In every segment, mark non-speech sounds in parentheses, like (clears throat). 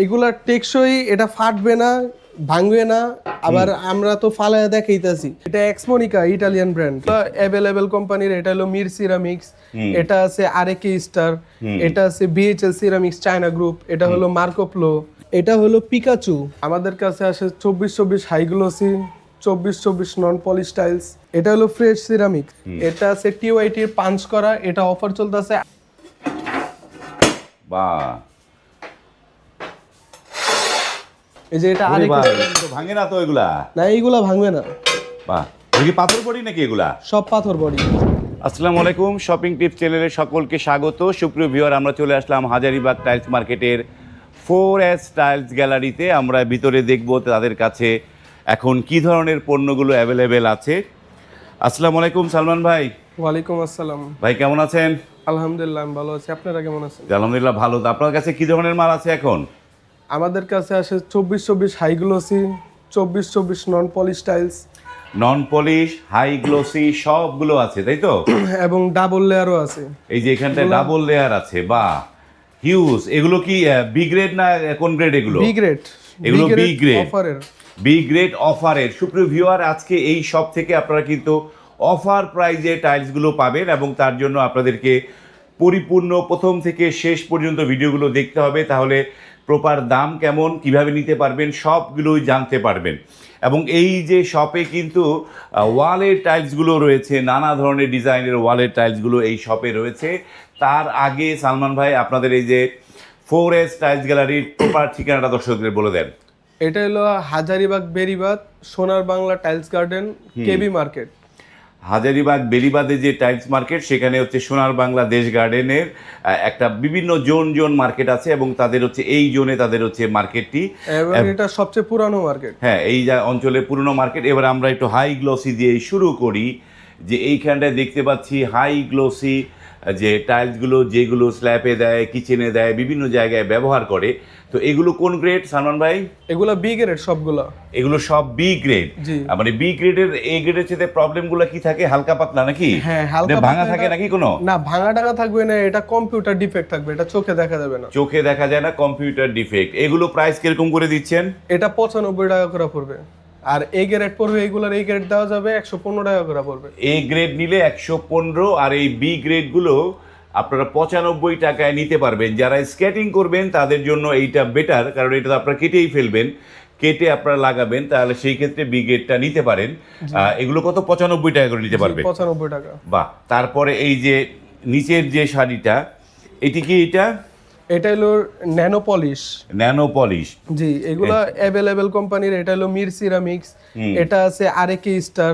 এগুলা টেকসই এটা ফাটবে না ভাঙবে না। আবার আমরা তো ফালায় দেখাইতেছি। এটা এক্সমোনিকা ইটালিয়ান ব্র্যান্ড অ্যাভেলেবেল কোম্পানির এটা হলো মির সিরামিক্স এটা আছে আরেকে স্টার এটা আছে বিএইচএল সিরামিক্স চায়না গ্রুপ এটা হলো মার্কোপ্লো এটা হলো পিকাচু আমাদের কাছে আসে চব্বিশ চব্বিশ হাইগ্লোসি চব্বিশ চব্বিশ নন পলি স্টাইলস এটা হলো ফ্রেশ সিরামিক্স এটা আছে টিওয়াইটির পাঞ্চ করা। এটা অফার চলতেছে। বা এই যে এটা ওরে আরেকে বাহ, এগুলো তো ভাঙে না তো এগুলা? না এইগুলা ভাঙবে না। বাহ এগুলো কি পাথর পড়ি নাকি এগুলা? সব পাথর বডি। আসসালামু আলাইকুম শপিং টিপস চ্যানেলে সকলকে স্বাগত। সুপ্রিয় ভিউয়ার আমরা চলে আসলাম হাজারিবাগ টাইলস মার্কেটের ফোর এস টাইলস গ্যালারিতে আমরা ভিতরে দেখব তাদের কাছে এখন কি ধরনের পণ্যগুলো অ্যাভেলেবেল আছে। আসসালামু আলাইকুম সালমান ভাই। ওয়ালাইকুম আসসালাম। ভাই কেমন আছেন? আলহামদুলিল্লাহ আমি ভালো আছি। আপনারা কেমন আছেন? আলহামদুলিল্লাহ ভালো। তো আপনার কাছে কি ধরনের মাল আছে এখন? আমাদের কাছে আসে চব্বিশ চব্বিশ হাইগ্লোসি চব্বিশ চব্বিশ non polish styles non polish high glossy সবগুলো আছে তাই তো? (clears throat) এবং ডাবল লেয়ারও আছে। এই যে এখানটায় ডাবল লেয়ার আছে বা হিউজ এগুলো কি বি গ্রেড না কোন গ্রেড এগুলো? বি গ্রেড এগুলো বি গ্রেড অফারের বি গ্রেড অফারের সুপ্রিয় ভিউয়ার আজকে এই সব থেকে আপনারা কিন্তু অফার প্রাইজে টাইলসগুলো পাবেন এবং তার জন্য আপনাদেরকে পরিপূর্ণ প্রথম থেকে শেষ পর্যন্ত ভিডিওগুলো দেখতে হবে। তাহলে প্রপার দাম কেমন কীভাবে নিতে পারবেন সবগুলোই জানতে পারবেন। এবং এই যে শপে কিন্তু ওয়ালের টাইলসগুলো রয়েছে নানা ধরনের ডিজাইনের ওয়ালের টাইলসগুলো এই শপে রয়েছে। তার আগে সালমান ভাই আপনাদের এই যে ফোর এস টাইলস গ্যালারির প্রপার ঠিকানাটা দর্শকদের বলে দেন। এটা হলো Hazaribagh Beribad Sonar Bangla tiles garden K B market Hazaribagh বেলিবাদে যে টাইমস মার্কেট সেখানে হচ্ছে সোনার বাংলা দেশ গার্ডেনের একটা বিভিন্ন জোন জোন মার্কেট আছে এবং তাদের হচ্ছে এই জোনে তাদের হচ্ছে মার্কেটটি। এটা সবচেয়ে পুরানো মার্কেট। হ্যাঁ এই যা অঞ্চলের পুরনো মার্কেট। এবার আমরা একটু হাই গ্লোসি দিয়ে শুরু করি যে এইখানটায় দেখতে পাচ্ছি হাই গ্লোসি যে টাইলসগুলো যেগুলো স্ল্যাপে দেয় কিচেনে দেয় বিভিন্ন জায়গায় ব্যবহার করে তো এগুলো কোন গ্রেড সালমান ভাই? এগুলা বি গ্রেড সবগুলা। এগুলো সব বি গ্রেড মানে বি গ্রেডের এ গ্রেডের সাথে প্রবলেমগুলো কি থাকে? হালকা পাতলা নাকি? হ্যাঁ হালকা ভাঙা থাকে নাকি কোনো? না ভাঙা টাঙা থাকবে না এটা কম্পিউটার ডিফেক্ট থাকবে এটা চোখে দেখা যাবে না। চোখে দেখা যায় না কম্পিউটার ডিফেক্ট এগুলো প্রাইস কীরকম করে দিচ্ছেন? এটা পঁচানব্বই টাকা করে পড়বে। আর এই গ্রেড পড়বে এগুলার এই গ্রেড দেওয়া যাবে একশো পনেরো টাকা করে পড়বে। এ গ্রেড নিলে একশো পনেরো আর এই বি গ্রেডগুলো আপনারা পঁচানব্বই টাকায় নিতে পারবেন। যারা স্কেটিং করবেন তাদের জন্য এইটা বেটার কারণ এটা তো আপনারা কেটেই ফেলবেন। কেটে আপনারা লাগাবেন তাহলে সেই ক্ষেত্রে বি গ্রেডটা নিতে পারেন। এগুলো কত? পঁচানব্বই টাকা করে নিতে পারবেন পঁচানব্বই টাকা। বাহ তারপরে এই যে নিচের যে শাড়িটা এটি কি এটা? এটা হলো ন্যানো পলিশ ন্যানো পলিশ জি এগুলা অ্যাভেলেবেল কোম্পানির এটা হলো মির সিরামিক্স এটা আছে আরেকে স্টার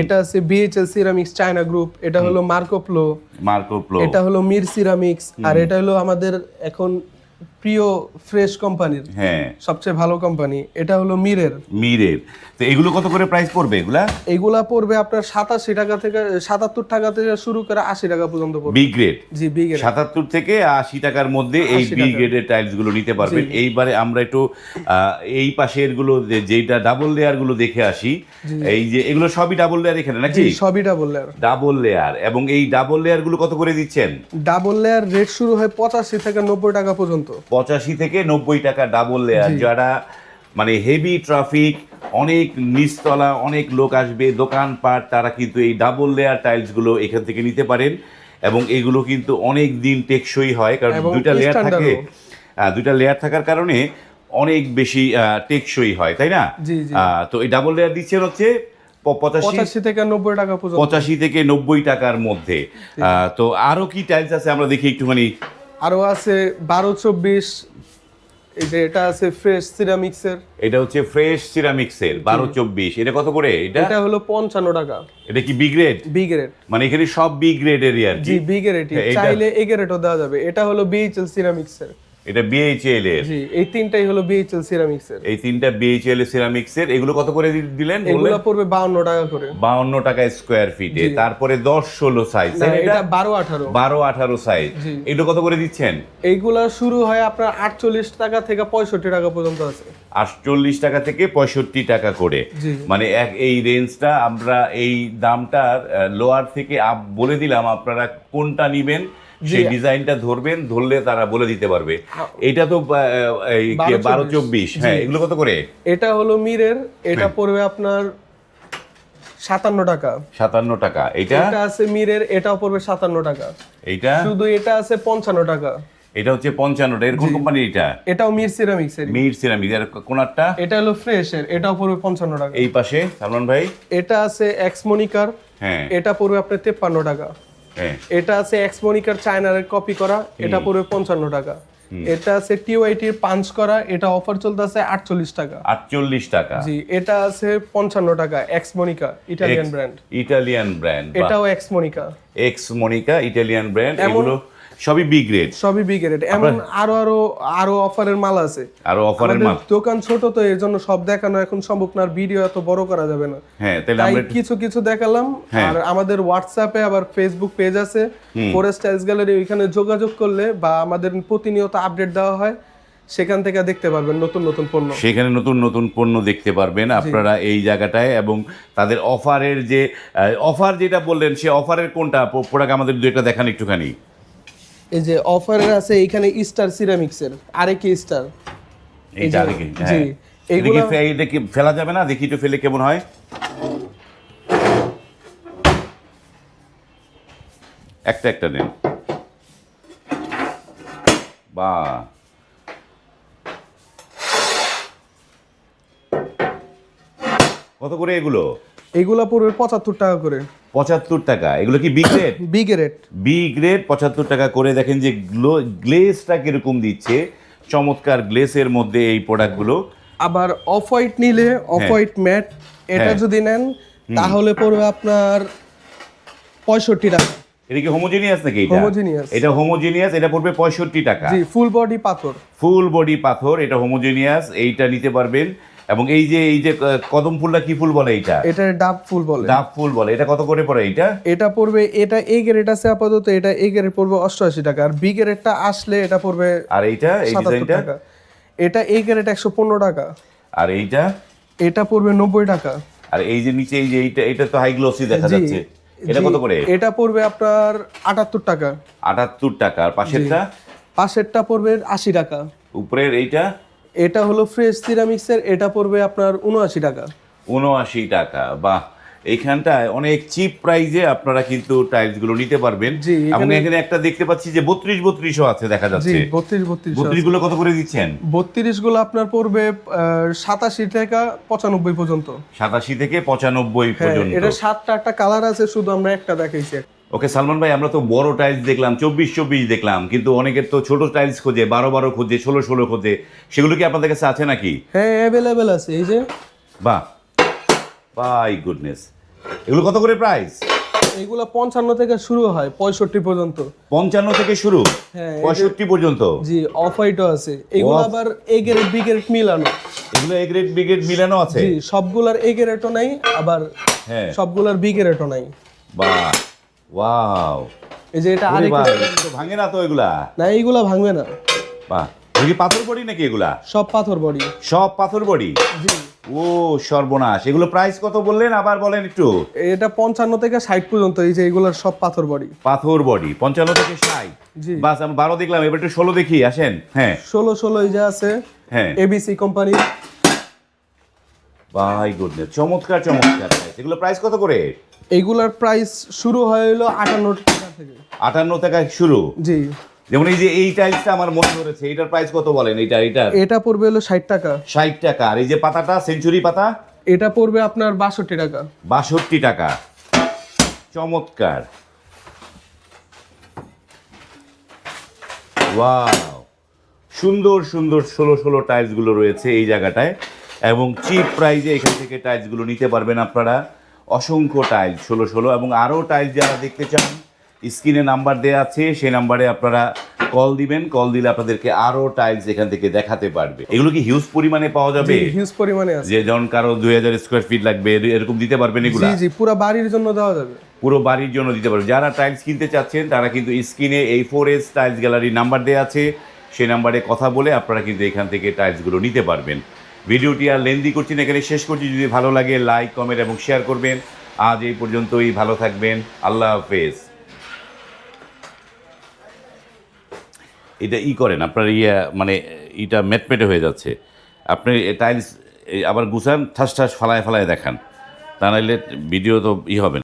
এটা আছে বিএইচএল সিরামিক্স চায়না গ্রুপ এটা হলো মার্কোপ্লো মার্কো প্লো এটা হলো মির সিরামিক্স আর এটা হলো আমাদের এখন প্রিয় ফ্রেশ কোম্পানির হ্যাঁ। সবচেয়ে ভালো কোম্পানি এটা হলো মিরের। মিরের। তো এগুলো কত করে প্রাইস পড়বে এগুলা? এগুলা পড়বে আপনার সাতাশি টাকা থেকে সাতাত্তর টাকা থেকে শুরু করে আশি টাকা পর্যন্ত পড়বে। বি গ্রেড জি বিগের সাতাত্তর থেকে আশি টাকার মধ্যে এই 80 বি গ্রেডের টাইলসগুলো নিতে পারবেন। এইবারে আমরা একটু এই পাশেরগুলো যে- যেটা ডাবল লেয়ারগুলো দেখে আসি এই যে এগুলো সবই ডাবল লেয়ার এখানে নাকি? সবই ডাবল লেয়ার ডাবল লেয়ার এবং এই ডাবল লেয়ারগুলো কত করে দিচ্ছেন? ডাবল লেয়ার রেট শুরু হয় পঁচাশি থেকে নব্বই টাকা পর্যন্ত। পঁচাশি থেকে নব্বই টাকা ডাবল লেয়ার যারা মানে হেভি ট্রাফিক অনেক নিচতলা অনেক লোক আসবে দোকানপাট তারা কিন্তু এই ডাবল লেয়ার টাইলসগুলো এখান থেকে নিতে পারেন। এবং এগুলো কিন্তু অনেক দিন টেকসই হয় কারণ দুইটা লেয়ার থাকে। দুইটা লেয়ার থাকার কারণে অনেক বেশি টেকসই হয় তাই না? তো এই ডাবল লেয়ার দিচ্ছেন হচ্ছে পঁচাশি থেকে নব্বই টাকা পঁচাশি থেকে নব্বই টাকার মধ্যে। আহ, তো আরও কি টাইলস আছে আমরা দেখি একটুখানি। আরও আছে বারো চব্বিশ এই যে এটা আছে ফ্রেশ সিরামিক্সের এটা হচ্ছে ফ্রেশ সিরামিক্সের বারো চব্বিশ। এটা কত করে? এটা? এটা হলো পঞ্চান্ন টাকা। এটা কি বি গ্রেড বি গ্রেড মানে এখানে সব বি গ্রেডের আর জি বি গ্রেড হ্যাঁ, চাইলে এ গ্রেডও দেওয়া যাবে। এটা হলো বিএইচএল সিরামিক্সের এটা বিএইচএল এর। জি এই তিনটাই হলো বিএইচএল সিরামিক্সের এই তিনটা বিএইচএল সিরামিক্স এর এগুলো কত করে দিলেন এগুলো পড়বে বাউন্ন টাকা করে। বাউন্ন টাকা স্কোয়ার ফিটে তারপরে দশ ষোলো সাইজ এটা বারো আঠারো। বারো আঠারো সাইজ এগুলো কত করে দিচ্ছেন? এইগুলা শুরু হয় আপনার আটচল্লিশ টাকা থেকে পঁয়ষট্টি টাকা পর্যন্ত আছে। আটচল্লিশ টাকা থেকে পঁয়ষট্টি টাকা করে। মানে এক এই রেঞ্জটা আমরা এই দামটার লোয়ার থেকে আপ বলে দিলাম। আপনারা কোনটা নিবেন? সেই ডিজাইনটা ধরবেন ধরলে তারা বলে দিতে পারবে। এটা তো এই বারো চব্বিশ। হ্যাঁ এগুলো কত করে? এটা হলো মিরের এটা হ্যাঁ। পড়বে আপনার সাতান্ন টাকা। সাতান্ন টাকা। এইটা এটা আছে মিরের এটাও পড়বে সাতান্ন টাকা। এইটা? শুধু এটা আছে পঞ্চান্ন টাকা। এটা হচ্ছে পঞ্চান্নটা এর কোন কোম্পানি এটা? এটাও মির সিরামিক্স এর মির সিরামিক এর কোনারটা? এটা হলো ফ্রেশের এটাও পড়বে পঞ্চান্ন টাকা। এই পাশে সালমান ভাই? এটা আছে এক্সমনিকার হ্যাঁ। এটা পড়বে আপনার তেপ্পান্ন টাকা। এটা আছে এক্সমনিকার চায়নার কপি করা এটা পড়বে পঞ্চান্ন টাকা। এটা আছে টিওয়াইটির পাঞ্চ করা এটা অফার চলতেছে আটচল্লিশ টাকা। আটচল্লিশ টাকা। জি এটা আছে পঞ্চান্ন টাকা X Monica Italian brand Italian brand এটাও X Monica X Monica Italian brand এগুলো সবই বি গ্রেড সবই বিগ রেট এমন আরও আরও আরও অফারের মাল আছে। আর অফারের মাল। দোকান ছোট তো এর জন্য সব দেখানো এখন সম্ভব না আর ভিডিও এত বড় করা যাবে না। হ্যাঁ তাহলে আমরা কিছু কিছু দেখালাম হ্যাঁ। আর আমাদের হোয়াটসঅ্যাপে আবার ফেসবুক পেজ আছে। ফরেস্ট টাইলস গ্যালারি ওইখানে যোগাযোগ করলে বা আমাদের প্রতিনিয়ত আপডেট দেওয়া হয় সেখান থেকে দেখতে পারবেন নতুন নতুন পণ্য। সেখানে নতুন নতুন পণ্য দেখতে পারবেন আপনারা এই জায়গাটায় এবং তাদের অফারের যে অফার যেটা বললেন সে অফারের কোনটা? প্রোডাক্ট আমাদের দুইটা দেখান একটুখানি। এই যে অফারের আছে এইখানে স্টার সিরামিক্সের আরেক স্টার এইটা আরেকে, জি, হ্যাঁ। এটা কি ফেলা যাবে না? দেখি একটু ফেলে কেমন হয়। একটা একটা নেন। বা। কত করে এগুলো? এইগুলা পড়বে পঁচাত্তর টাকা করে। পঁচাত্তর টাকা। এগুলো কি বি গ্রেড (coughs) পঁচাত্তর টাকা করে দেখেন যে গ্লো গ্লেজটা কীরকম দিচ্ছে। চমৎকার গ্লেসের মধ্যে এই প্রোডাক্টগুলো আবার অফ হোয়াইট নিলে অফ হোয়াইট ম্যাট এটা হ্যাঁ। যদি নেন তাহলে পড়বে আপনার পঁয়ষট্টি টাকা। এটা কি হোমোজিনিয়াস নাকি এটা? Homogeneous। এটা হোমোজিনিয়াস এটা পড়বে পঁয়ষট্টি টাকা। জি ফুল বডি পাথর। ফুল বডি পাথর এটা হোমোজিনিয়াস এইটা নিতে পারবেন। এবং এই যে এই যে কদম ফুলটা কি ফুল বলে এইটা? এটা ডাব ফুল বলে। ডাব ফুল বলে। এটা কত করে পড়ে এইটা? এটা পড়বে এটা এই গ্রেড আছে আপাতত এটা এই গ্রেড পড়বে অষ্টআশি টাকা। আর বি গ্রেডটা আসলে এটা পড়বে আর এইটা এই ডিজাইনটা এটা এই গ্রেড একশো পনেরো টাকা। আর এইটা? এটা পড়বে নব্বই টাকা। আর এই যে নিচে এই যে এইটা এটা তো হাই গ্লোসি দেখা যাচ্ছে। এটা কত করে? এটা পড়বে আপনার আটাত্তর টাকা। আটাত্তর টাকা। আর পাশেরটা? পাশেরটা পড়বে আশি টাকা। উপরের এইটা? এটা হলো ফ্রেশ সিরামিক্সের এটা পড়বে আপনার উনআশি টাকা। উনআশি টাকা বাহ। এইখানটায় অনেক চিপ প্রাইজে আপনারা কিন্তু টাইলসগুলো নিতে পারবেন। এবং এখানে- একটা দেখতে পাচ্ছি যে বত্রিশ বত্রিশও আছে দেখা যাচ্ছে। বত্রিশ বত্রিশ বত্রিশগুলো কত করে দিচ্ছেন? বত্রিশগুলো আপনার পড়বে সাতাশি টাকা পঁচানব্বই পর্যন্ত। সাতাশি থেকে পঁচানব্বই হ্যাঁ পর্যন্ত। এটা সাতটা একটা কালার আছে শুধু আমরা একটা দেখাইছি। ওকে সালমান ভাই আমরা তো বড় টাইলস দেখলাম চব্বিশ চব্বিশ দেখলাম কিন্তু অনেকের তো ছোট টাইলস খোঁজে বারো বারো খোঁজে ষোলো ষোলো খোঁজে সেগুলো কি আপনাদের কাছে আছে নাকি? হ্যাঁ অ্যাভেলেবেল আছে এই যে। বাহ বাই গুডনেস এগুলো কত করে প্রাইস এগুলা পঞ্চান্ন থেকে শুরু হয় পঁয়ষট্টি পর্যন্ত। পঞ্চান্ন থেকে শুরু? হ্যাঁ, পঁয়ষট্টি পর্যন্ত? জি অফ হোয়াইটও আছে। এগুলো আবার এ গ্রেড বি গ্রেড মিলানো। এগুলো এ গ্রেড ব্রিগেড মিলানো আছে? জি সবগুলার এ গ্রেডও নাই আবার হ্যাঁ। সবগুলার বি গ্রেডও নাই। বাহ ওয়াও এই যে এটা আরে আরেক বাহ এগুলো তো ভাঙে না তো এগুলা? না এইগুলা ভাঙবে না। বাহ এগুলো পাথর বড়ি নাকি এগুলা? সব পাথর বডি। সব পাথর বড়ি? জি। ও সর্বনাশ। এগুলো প্রাইস কত বললেন? আবার বলেন একটু। এটা পঞ্চান্ন থেকে ষাট পর্যন্ত এই যে এগুলার সব পাথর বডি। পাথর বডি পঞ্চান্ন থেকে ষাট। জি। বাস আমি বারো দেখলাম এবার একটু ষোলো দেখি আসেন। হ্যাঁ। ষোলো ষোলো এই যে আছে। হ্যাঁ। এবিসি কোম্পানি বাই গুডনেস চমৎকার চমৎকার এগুলো প্রাইস কত করে? এইগুলার প্রাইস শুরু হয় হলো আটান্ন টাকা থেকে। আটান্ন টাকা শুরু? জি। যেমন এই যে এই টাইলসটা আমার মনে ধরেছে এইটার প্রাইস কত বলেন? এইটা এইটার? এটা পড়বে হলো ষাট টাকা। ষাট টাকা। আর এই যে পাতাটা সেঞ্চুরি পাতা? এটা পড়বে আপনার বাষট্টি টাকা। বাষট্টি টাকা। চমৎকার। ওয়াও। সুন্দর সুন্দর ষোলো ষোলো টাইলসগুলো রয়েছে এই জায়গাটায়। এবং চিপ প্রাইজে এখান থেকে টাইলসগুলো নিতে পারবেন আপনারা। অসংখ্য টাইলস ষোলো ষোলো এবং আরও টাইলস যারা দেখতে চান স্ক্রিনে নাম্বার দেওয়া আছে সেই নাম্বারে আপনারা কল দিবেন কল দিলে আপনাদেরকে আরও টাইলস এখান থেকে দেখাতে পারবে। এগুলো কি হিউজ পরিমাণে পাওয়া যাবে? হিউজ পরিমাণে আছে। যে যেমন কারও দুই হাজার স্কোয়ার ফিট লাগবে এরকম দিতে পারবেন এগুলো? জি জি পুরো বাড়ির জন্য দেওয়া যাবে। পুরো বাড়ির জন্য দিতে পারবে। যারা টাইলস কিনতে চাচ্ছেন তারা কিন্তু স্ক্রিনে এই ফোর এস টাইলস গ্যালারির নাম্বার দেওয়া আছে। সেই নাম্বারে কথা বলে আপনারা কিন্তু এখান থেকে টাইলসগুলো নিতে পারবেন। ভিডিওটি আর লেন্দি করছি না, এখানে শেষ করছি। যদি ভালো লাগে লাইক কমেন্ট এবং শেয়ার করবেন। আজ এই পর্যন্তই, ভালো থাকবেন। আল্লাহ হাফেজ। এটা ই করেন, আপনার ইয়া মানে ইটা মেটমেটে হয়ে যাচ্ছে। আপনি টাইলস আবার গুছান, ঠাস ঠাস ফালায় ফালায় দেখান। তা নাহলে ভিডিও তো ই হবে না।